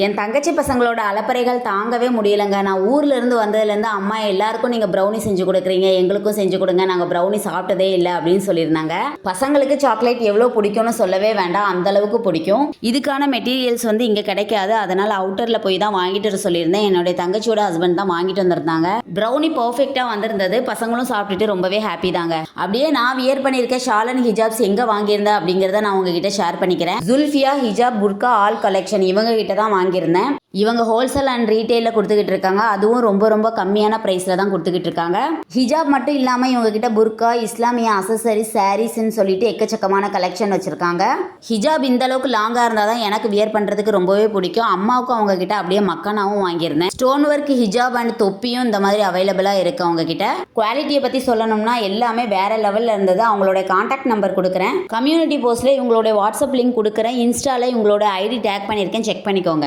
என் தங்கச்சி பசங்களோட அலப்பறைகள் தாங்கவே முடியலங்க. நான் ஊர்ல இருந்து வந்ததுலேருந்து அம்மா எல்லாருக்கும் நீங்கள் ப்ரௌனி செஞ்சு கொடுக்குறீங்க. எங்களுக்கும் செஞ்சு கொடுங்க. நாங்கள் ப்ரௌனி சாப்பிட்டதே இல்லை அப்படின்னு சொல்லியிருந்தாங்க. பசங்களுக்கு சாக்லேட் எவ்வளோ பிடிக்கும்னு சொல்லவே வேண்டாம். அந்த அளவுக்கு பிடிக்கும். இதுக்கான மெட்டீரியல்ஸ் வந்து இங்கே கிடைக்காது. அதனால் அவுட்டரில் போய் தான் வாங்கிட்டு வர சொல்லியிருந்தேன். என்னுடைய தங்கச்சியோட ஹஸ்பண்ட் தான் வாங்கிட்டு வந்திருந்தாங்க. ப்ரௌனி பர்ஃபெக்டாக வந்திருந்தது. பசங்களும் சாப்பிட்டுட்டு ரொம்பவே ஹாப்பி தாங்க. அப்படியே நான் வியர் பண்ணியிருக்க ஷாலன் ஹிஜாப்ஸ் எங்கே வாங்கியிருந்தேன் அப்படிங்கிறத நான் உங்ககிட்ட ஷேர் பண்ணிக்கிறேன். ஜுல்ஃபியா ஹிஜாப் புர்கா ஆல் கலெக்ஷன் இவங்க கிட்ட தான் வாங்கியிருந்தேன். இவங்க ஹோல்சேல் அண்ட் ரீட்டெயிலில் கொடுத்துக்கிட்டு இருக்காங்க அதுவும் ரொம்ப ரொம்ப கம்மியான ப்ரைஸில் தான் கொடுத்துக்கிட்டு இருக்காங்க ஹிஜாப் மட்டும் இல்லாமல் இவங்க கிட்ட புர்கா இஸ்லாமிய அசசரி சாரீஸ்ன்னு சொல்லிட்டு எக்கச்சக்கமான கலெக்ஷன் வச்சுருக்காங்க. ஹிஜாப் இந்த அளவுக்கு லாங்காக இருந்தால் தான் எனக்கு வியர் பண்ணுறதுக்கு ரொம்பவே பிடிக்கும். அம்மாவுக்கும் அவங்க கிட்ட அப்படியே மக்கானாவும் வாங்கியிருந்தேன். ஸ்டோன் ஒர்க் ஹிஜாப் அண்ட் தொப்பியும் இந்த மாதிரி அவைலபிளாக இருக்கு அவங்க கிட்ட குவாலிட்டியை பற்றி சொல்லணும்னா எல்லாமே வேற லெவலில் இருந்தது. அவங்களோட கான்டாக்ட் நம்பர் கொடுக்குறேன். கம்யூனிட்டி போஸ்ட்டில் இவங்களோட வாட்ஸ்அப் லிங்க் கொடுக்குறேன். இன்ஸ்டால இவங்களோட ஐடி டேக் பண்ணியிருக்கேன். செக் பண்ணிக்கோங்க.